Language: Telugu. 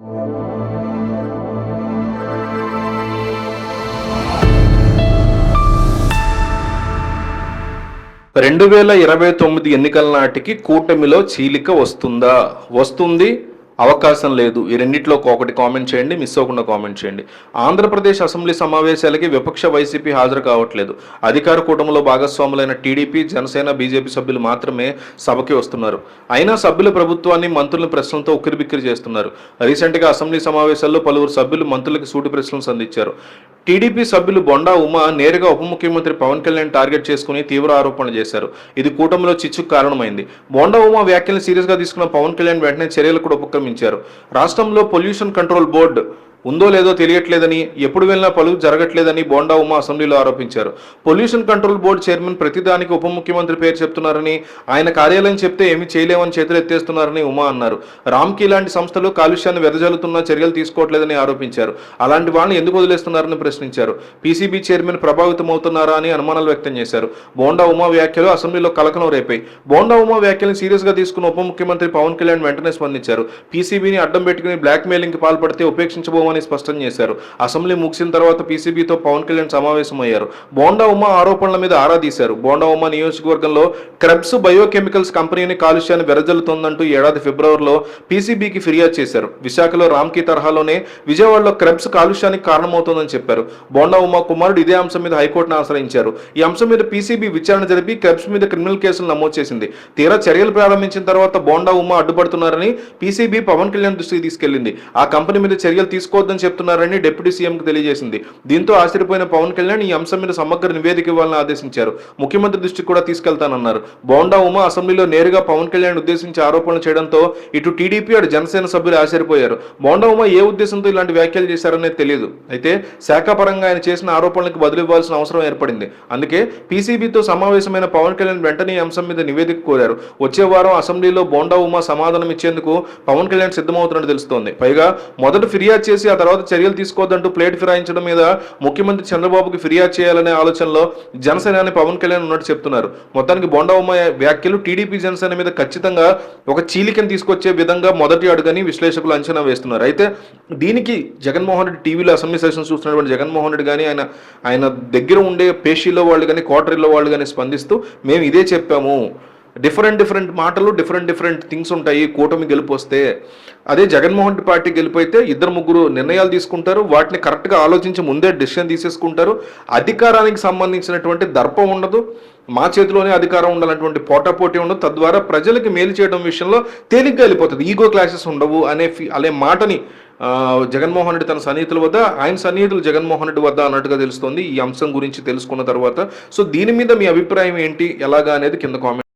రెండు వేల ఇరవై తొమ్మిది ఎన్నికల నాటికి కూటమిలో చీలిక వస్తుందా? వస్తుంది. అవకాశం లేదు. ఈ రెండిట్లో ఒకటి కామెంట్ చేయండి మిస్ అవ్వకుండా కామెంట్ చేయండి. ఆంధ్రప్రదేశ్ అసెంబ్లీ సమావేశాలకి విపక్ష వైసీపీ హాజరు కావట్లేదు. అధికార కూటమిలో భాగస్వాములైన టీడీపీ జనసేన బీజేపీ సభ్యులు మాత్రమే సభకి వస్తున్నారు. అయినా సభ్యులు ప్రభుత్వాన్ని మంత్రులను ప్రశ్నలతో ఉక్కిరిబిక్కిరి చేస్తున్నారు. రీసెంట్గా అసెంబ్లీ సమావేశాల్లో పలువురు సభ్యులు మంత్రులకు సూటి ప్రశ్నలు సంధించారు. టీడీపీ సభ్యులు బొండా ఉమా నేరుగా ఉప ముఖ్యమంత్రి పవన్ కళ్యాణ్ టార్గెట్ చేసుకుని తీవ్ర ఆరోపణలు చేశారు. ఇది కూటమిలో చిచ్చుకు కారణమైంది. బొండా ఉమా వ్యాఖ్యలను సీరియస్గా తీసుకున్న పవన్ కళ్యాణ్ వెంటనే చర్యలు కూడా ఉపక్రమించారు. రాష్ట్రంలో పొల్యూషన్ కంట్రోల్ బోర్డు ఉందో లేదో తెలియట్లేదని ఎప్పుడు వెళ్ళినా పలువు జరగట్లేదని బోండా ఉమా అసెంబ్లీలో ఆరోపించారు. పొల్యూషన్ కంట్రోల్ బోర్డు చైర్మన్ ప్రతిదానికి ఉప ముఖ్యమంత్రి పేరు చెప్తున్నారని ఆయన కార్యాలయం చెప్తే ఏమీ చేయలేమని చేతులు ఎత్తేస్తున్నారని ఉమా అన్నారు. రామ్కి ఇలాంటి సంస్థలు కాలుష్యాన్ని వెదజల్లుతున్న చర్యలు తీసుకోవట్లేదని ఆరోపించారు. అలాంటి వాళ్ళని ఎందుకు వదిలేస్తున్నారని ప్రశ్నించారు. పీసీబీ చైర్మన్ ప్రభావితం అవుతున్నారా అని అనుమానాలు వ్యక్తం చేశారు. బోండా ఉమా వ్యాఖ్యలు అసెంబ్లీలో కలకలం రేపాయి. బోండా ఉమా వ్యాఖ్యలను సీరియస్గా తీసుకున్న ఉప ముఖ్యమంత్రి పవన్ కళ్యాణ్ వెంటనే స్పందించారు. పీసీబీని అడ్డం పెట్టుకుని బ్లాక్ మెయిలింగ్కి పాల్పడితే ఉపేక్షించబోమని స్పష్టం చేశారు. అసెంబ్లీ ముగిసిన తర్వాత పీసీబీతో పవన్ కళ్యాణ్ సమావేశమయ్యారు. బోండా ఉమా ఆరోపణల మీద ఆరా తీశారు. బోండా ఉమా నియోజకవర్గంలో క్రెబ్స్ బయోకెమికల్స్ కంపెనీని కాలుష్యాన్ని వెరజల్లుతోందంటూ ఏడాది ఫిబ్రవరిలో పీసీబీకి ఫిర్యాదు చేశారు. విశాఖలో రామ్కి తరహాలోనే విజయవాడలో క్రెబ్స్ కాలుష్యానికి కారణమవుతోందని చెప్పారు. బోండా ఉమా కుమారుడు ఇదే అంశం మీద హైకోర్టును ఆశ్రయించారు. ఈ అంశం మీద పీసీబీ విచారణ జరిపి క్రెబ్స్ మీద క్రిమినల్ కేసులు నమోదు చేసింది. తీరా చర్యలు ప్రారంభించిన తర్వాత బోండా ఉమా అడ్డుపడుతున్నారని పీసీబీ పవన్ కళ్యాణ్ దృష్టికి తీసుకెళ్ళింది ఆ కంపెనీ మీద చర్యలు తీసుకో తీసుకోవద్దని చెప్తున్నారని డిప్యూటీ సీఎంకి తెలియజేసింది. దీంతో ఆశ్చర్యపోయిన పవన్ కళ్యాణ్ ఈ అంశం మీద సమగ్ర నివేదిక ఇవ్వాలని ఆదేశించారు. ముఖ్యమంత్రి దృష్టికి కూడా తీసుకెళ్తానన్నారు. బోండా ఉమా అసెంబ్లీలో నేరుగా పవన్ కళ్యాణ్ ఉద్దేశించి ఆరోపణలు చేయడంతో ఇటు టీడీపీ అటు జనసేన సభ్యులు ఆశ్చర్యపోయారు. బోండా ఉమా ఏ ఉద్దేశంతో ఇలాంటి వ్యాఖ్యలు చేశారనేది తెలియదు. అయితే శాఖాపరంగా ఆయన చేసిన ఆరోపణలకు బదులు ఇవ్వాల్సిన అవసరం ఏర్పడింది. అందుకే పీసీబీతో సమావేశమైన పవన్ కళ్యాణ్ వెంటనే ఈ అంశం మీద నివేదిక కోరారు. వచ్చే వారం అసెంబ్లీలో బోండా ఉమా సమాధానం ఇచ్చేందుకు పవన్ కళ్యాణ్ సిద్ధమవుతున్నట్టు తెలుస్తోంది. పైగా మొదట ఫిర్యాదు చేసి ఆ తర్వాత చర్యలు తీసుకోవద్దంటూ ప్లేట్ ఫిరాయించడం మీద ముఖ్యమంత్రి చంద్రబాబుకి ఫిర్యాదు చేయాలనే ఆలోచనలో జనసేనాని పవన్ కళ్యాణ్ ఉన్నట్టు చెప్తున్నారు. మొత్తానికి బొండవమ్మ వ్యాఖ్యలు టీడీపీ జనసేన మీద ఖచ్చితంగా ఒక చీలికను తీసుకొచ్చే విధంగా మొదటి అడుగని విశ్లేషకులు అంచనా వేస్తున్నారు. అయితే దీనికి జగన్మోహన్ రెడ్డి టీవీలో అసెంబ్లీ సెషన్స్ చూస్తున్నటువంటి జగన్మోహన్ రెడ్డి కానీ ఆయన ఆయన దగ్గర ఉండే పేషీలో వాళ్ళు కానీ క్వార్టరీలో వాళ్ళు కానీ స్పందిస్తూ మేము ఇదే చెప్పాము. డిఫరెంట్ డిఫరెంట్ మాటలు డిఫరెంట్ డిఫరెంట్ థింగ్స్ ఉంటాయి. కూటమి గెలుపు వస్తే అదే జగన్మోహన్ రెడ్డి పార్టీ గెలిపోయితే ఇద్దరు ముగ్గురు నిర్ణయాలు తీసుకుంటారు. వాటిని కరెక్ట్గా ఆలోచించి ముందే డిసిషన్ తీసేసుకుంటారు. అధికారానికి సంబంధించినటువంటి దర్పం ఉండదు. మా చేతిలోనే అధికారం ఉండాలన్నటువంటి పోటాపోటీ ఉండదు. తద్వారా ప్రజలకి మేలు చేయడం విషయంలో తేలిగ్గా వెళ్ళిపోతుంది. ఈగో క్లాసెస్ ఉండవు అనే ఫీ- అనే మాటని జగన్మోహన్ రెడ్డి తన సన్నిహితుల వద్ద ఆయన సన్నిహితులు జగన్మోహన్ రెడ్డి వద్ద అన్నట్టుగా తెలుస్తోంది. ఈ అంశం గురించి తెలుసుకున్న తర్వాత. సో దీని మీద మీ అభిప్రాయం ఏంటి? ఎలాగా అనేది కింద కామెంట్